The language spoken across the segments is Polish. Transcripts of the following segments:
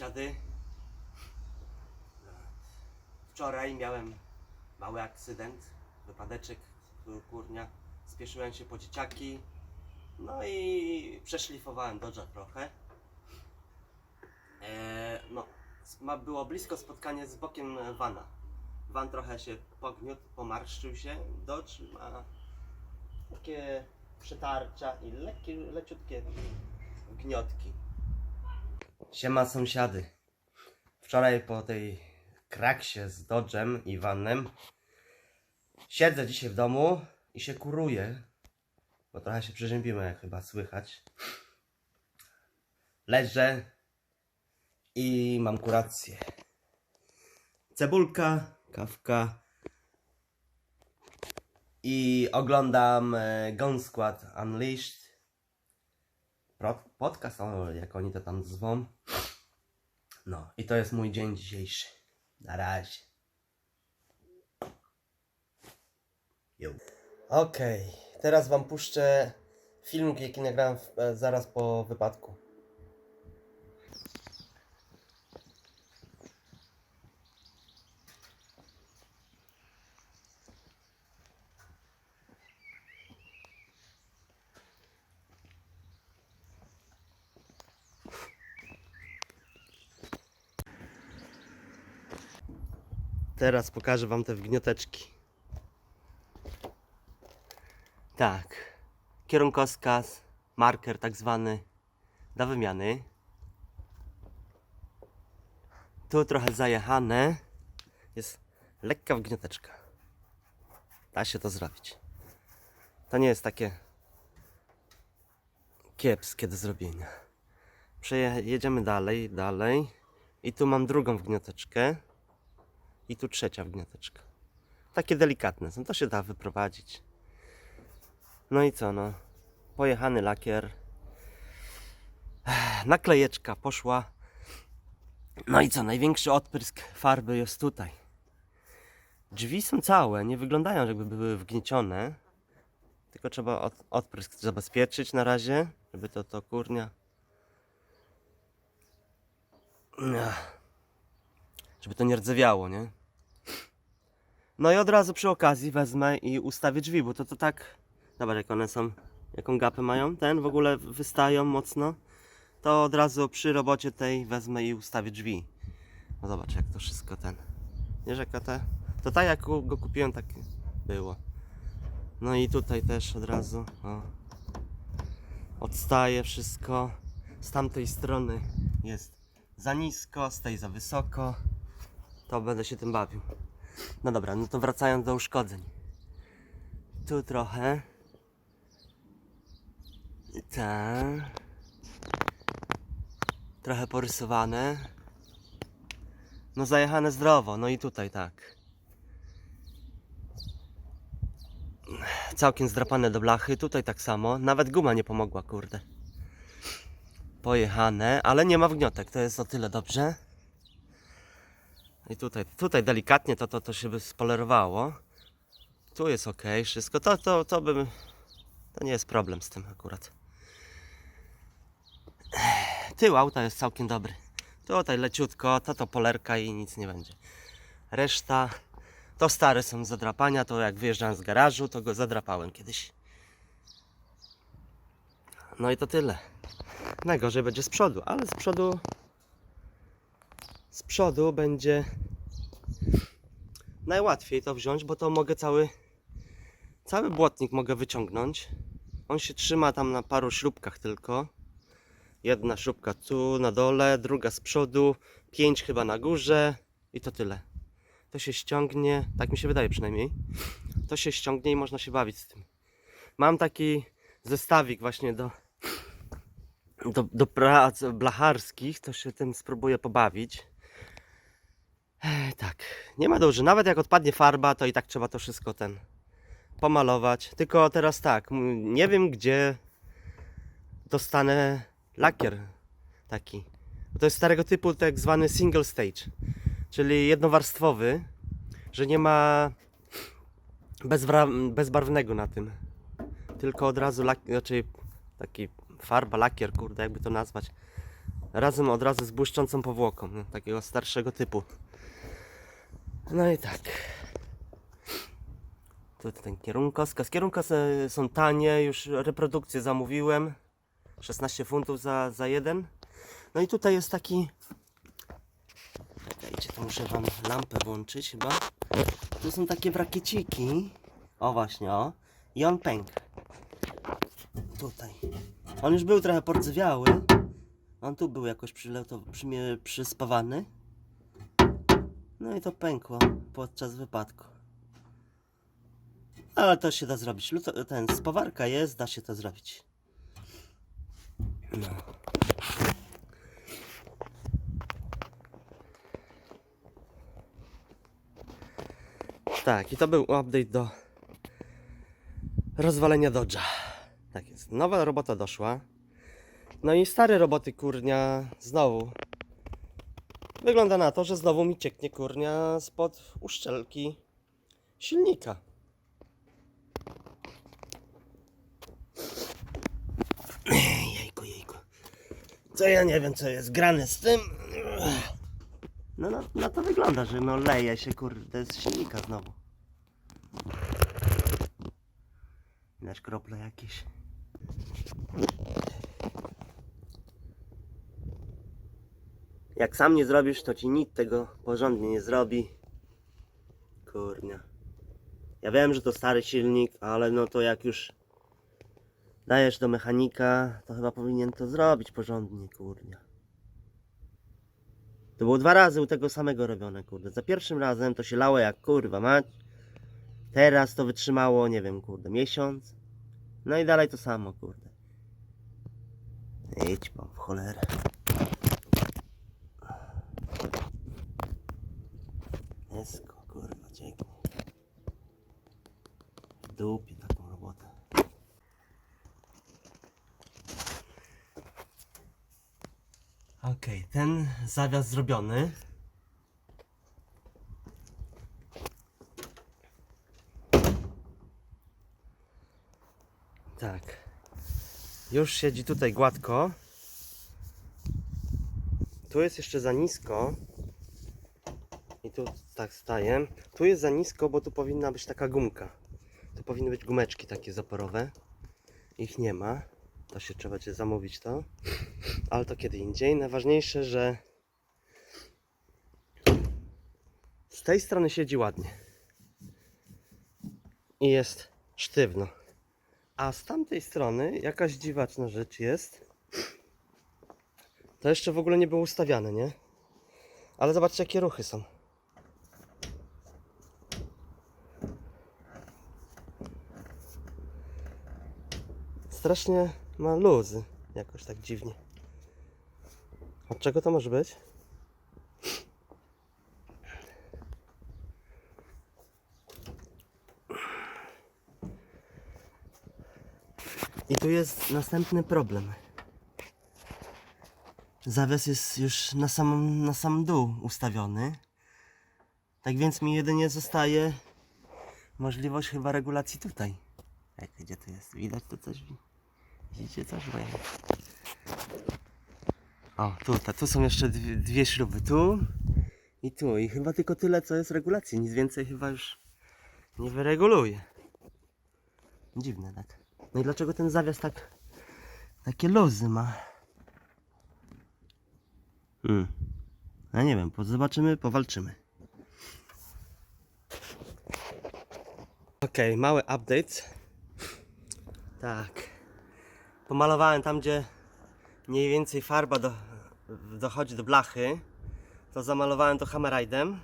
sąsiady. Wczoraj miałem mały akcydent, wypadeczek, kur- kurnia. Spieszyłem się po dzieciaki. No i przeszlifowałem Dodge'a trochę. E, no, ma, było blisko spotkanie z bokiem Vana. Van trochę się pogniótł, pomarszczył się. Dodge ma takie przetarcia i lekkie, leciutkie gniotki. Siema sąsiady. Wczoraj po tej kraksie z Dodżem i Vanem siedzę dzisiaj w domu i się kuruję, bo trochę się przeziębiłem, jak chyba słychać. Leżę i mam kurację. Cebulka, kawka i oglądam e, Gun Squad Unleashed. Pro- Podcast, o, jak oni to tam zwą. No i to jest mój dzień dzisiejszy. Na razie. Jo. Okej, teraz wam puszczę filmik, jaki nagrałem w, e, zaraz po wypadku. Teraz pokażę wam te wgnioteczki. Tak. Kierunkowskaz, marker tak zwany do wymiany. Tu trochę zajechane. Jest lekka wgnioteczka. Da się to zrobić. To nie jest takie kiepskie do zrobienia. Przeje- jedziemy dalej, dalej. I tu mam drugą wgnioteczkę. I tu trzecia wgnioteczka. Takie delikatne są, to się da wyprowadzić. No i co, no. Pojechany lakier. Naklejeczka poszła. No i co, największy odprysk farby jest tutaj. Drzwi są całe, nie wyglądają jakby były wgniecione. Tylko trzeba od, odprysk zabezpieczyć na razie, żeby to, to kurnia. Żeby to nie rdzewiało, nie? No i od razu przy okazji wezmę i ustawię drzwi, bo to to tak. Zobacz jak one są, jaką gapę mają. Ten w ogóle wystają mocno. To od razu przy robocie tej wezmę i ustawię drzwi. No zobacz jak to wszystko ten. Nie rzeka te. To tak jak go kupiłem, tak było. No i tutaj też od razu. O. Odstaje wszystko. Z tamtej strony jest za nisko, z tej za wysoko. To będę się tym bawił. No dobra, no to wracając do uszkodzeń. Tu trochę. Tak. Trochę porysowane. No zajechane zdrowo, no i tutaj tak. Całkiem zdrapane do blachy, tutaj tak samo. Nawet guma nie pomogła, kurde. Pojechane, ale nie ma wgniotek, to jest o tyle dobrze. I tutaj, tutaj delikatnie to, to, to się by spolerowało. Tu jest ok, wszystko. To, to, to bym. To nie jest problem z tym akurat. Tył auta jest całkiem dobry. Tutaj leciutko, to to polerka i nic nie będzie. Reszta to stare są zadrapania. To jak wyjeżdżałem z garażu, to go zadrapałem kiedyś. No i to tyle. Najgorzej będzie z przodu, ale z przodu z przodu będzie najłatwiej to wziąć, bo to mogę cały cały błotnik mogę wyciągnąć. On się trzyma tam na paru śrubkach tylko. Jedna śrubka tu na dole, druga z przodu, pięć chyba na górze i to tyle. To się ściągnie, tak mi się wydaje przynajmniej. To się ściągnie i można się bawić z tym. Mam taki zestawik właśnie do do, do prac blacharskich, to się tym spróbuję pobawić. Ech, tak, nie ma dużo. Nawet jak odpadnie farba, to i tak trzeba to wszystko ten pomalować. Tylko teraz tak, nie wiem gdzie dostanę lakier taki. To jest starego typu tak zwany single stage, czyli jednowarstwowy, że nie ma bezbarwnego na tym. Tylko od razu lak, znaczy taki farba, lakier, kurde, jakby to nazwać. Razem od razu z błyszczącą powłoką, nie? takiego starszego typu. No i tak. Tu ten kierunkowskaz. Kierunkowskazy są tanie, już reprodukcję zamówiłem. 16 funtów za, za jeden. No i tutaj jest taki. Czekajcie, to muszę wam lampę włączyć chyba. Tu są takie brakieciki. O właśnie, o. I on pękł. Tutaj. On już był trochę pordzewiały. On tu był jakoś przyleto, przymie, przyspawany. No i to pękło podczas wypadku. Ale to się da zrobić. Luto, ten, spawarka jest, da się to zrobić. No. Tak, i to był update do rozwalenia Dodge'a. Tak jest. Nowa robota doszła. No i stare roboty kurnia znowu. Wygląda na to, że znowu mi cieknie kurnia spod uszczelki silnika. Jejku, jejku. Co ja nie wiem, co jest grane z tym. No na, na to wygląda, że no leje się kurde z silnika znowu. Widać krople jakieś. Jak sam nie zrobisz, to ci nikt tego porządnie nie zrobi. Kurnia. Ja wiem, że to stary silnik, ale no to jak już dajesz do mechanika, to chyba powinien to zrobić porządnie, kurnia. To było dwa razy u tego samego robione, kurde. Za pierwszym razem to się lało jak kurwa mać. Teraz to wytrzymało, nie wiem, kurde, miesiąc. No i dalej to samo, kurde. Idź pan w cholerę. Jesko, kurwa. W dupie taką robotę. Okej, ten zawias zrobiony. Tak. Już siedzi tutaj gładko. Tu jest jeszcze za nisko. Tu tak staję. Tu jest za nisko, bo tu powinna być taka gumka. Tu powinny być gumeczki takie zaporowe. Ich nie ma. To się trzeba zamówić to. Ale to kiedy indziej. Najważniejsze, że z tej strony siedzi ładnie. I jest sztywno. A z tamtej strony jakaś dziwaczna rzecz jest. To jeszcze w ogóle nie było ustawiane, nie? Ale zobaczcie jakie ruchy są. Strasznie ma luzy. Jakoś tak dziwnie. Od czego to może być? I tu jest następny problem. Zawias jest już na sam, na sam dół ustawiony. Tak więc mi jedynie zostaje możliwość chyba regulacji tutaj. Jak gdzie to jest? Widać to coś? Widzicie coś? Bo. O, tutaj, tu są jeszcze dwie, dwie śruby, tu i tu. I chyba tylko tyle, co jest regulacji. Nic więcej chyba już nie wyreguluje. Dziwne, tak. No i dlaczego ten zawias tak takie luzy ma? Hmm. Ja nie wiem, zobaczymy, powalczymy. Okej, mały update. Tak. Pomalowałem tam, gdzie mniej więcej farba do, dochodzi do blachy. To zamalowałem to hammerite'em.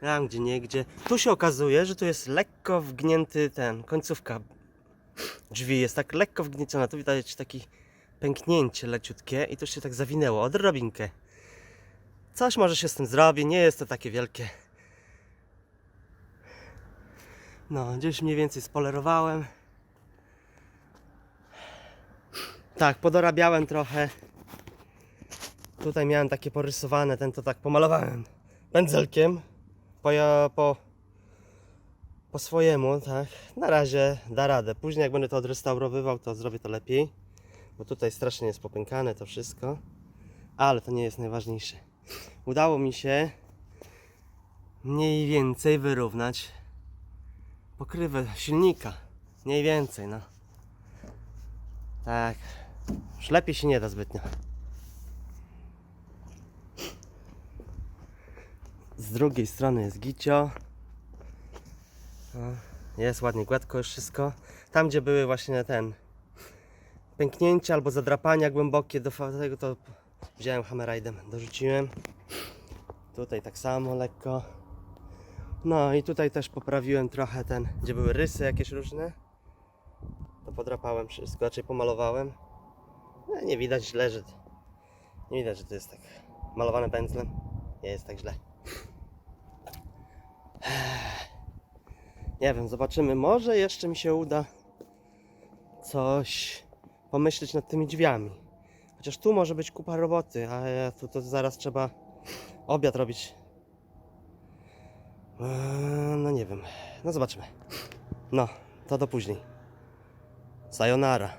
Tam gdzie nie, gdzie. Tu się okazuje, że tu jest lekko wgnięty ten, końcówka drzwi jest tak lekko wgnieciona. Tu widać taki pęknięcie leciutkie i to się tak zawinęło, odrobinkę. Coś może się z tym zrobi, nie jest to takie wielkie. No, gdzieś mniej więcej spolerowałem. Tak, podorabiałem trochę. Tutaj miałem takie porysowane, ten to tak pomalowałem pędzelkiem. Po, po, po swojemu, tak. Na razie da radę. Później jak będę to odrestaurowywał, to zrobię to lepiej. bo tutaj strasznie jest popękane to wszystko, ale to nie jest najważniejsze. Udało mi się mniej więcej wyrównać pokrywę silnika. Mniej więcej, no. Tak. Już lepiej się nie da zbytnio. Z drugiej strony jest gicio. No, Jest ładnie gładko już wszystko. Tam gdzie były właśnie ten pęknięcia albo zadrapania głębokie do tego to wziąłem hammerite'em, dorzuciłem. Tutaj tak samo lekko. No i tutaj też poprawiłem trochę ten, gdzie były rysy jakieś różne. To podrapałem wszystko, raczej pomalowałem. No, nie widać źle, że nie widać, że to jest tak malowane pędzlem. Nie jest tak źle. Nie wiem, zobaczymy. Może jeszcze mi się uda coś pomyśleć nad tymi drzwiami. Chociaż tu może być kupa roboty, a ja tu to zaraz trzeba obiad robić. Eee, No nie wiem. No zobaczymy. No, to do później. Sayonara.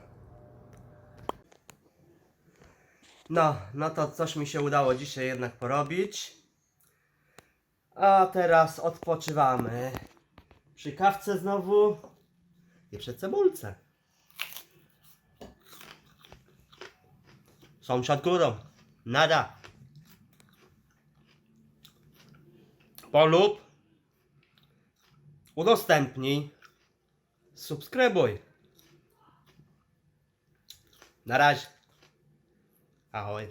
No, no to coś mi się udało dzisiaj jednak porobić. A teraz odpoczywamy. Przy kawce znowu i przy cebulce. Sąsiad górą. Nada. Polub. Udostępnij. Subskrybuj. Na razie. Ahoj.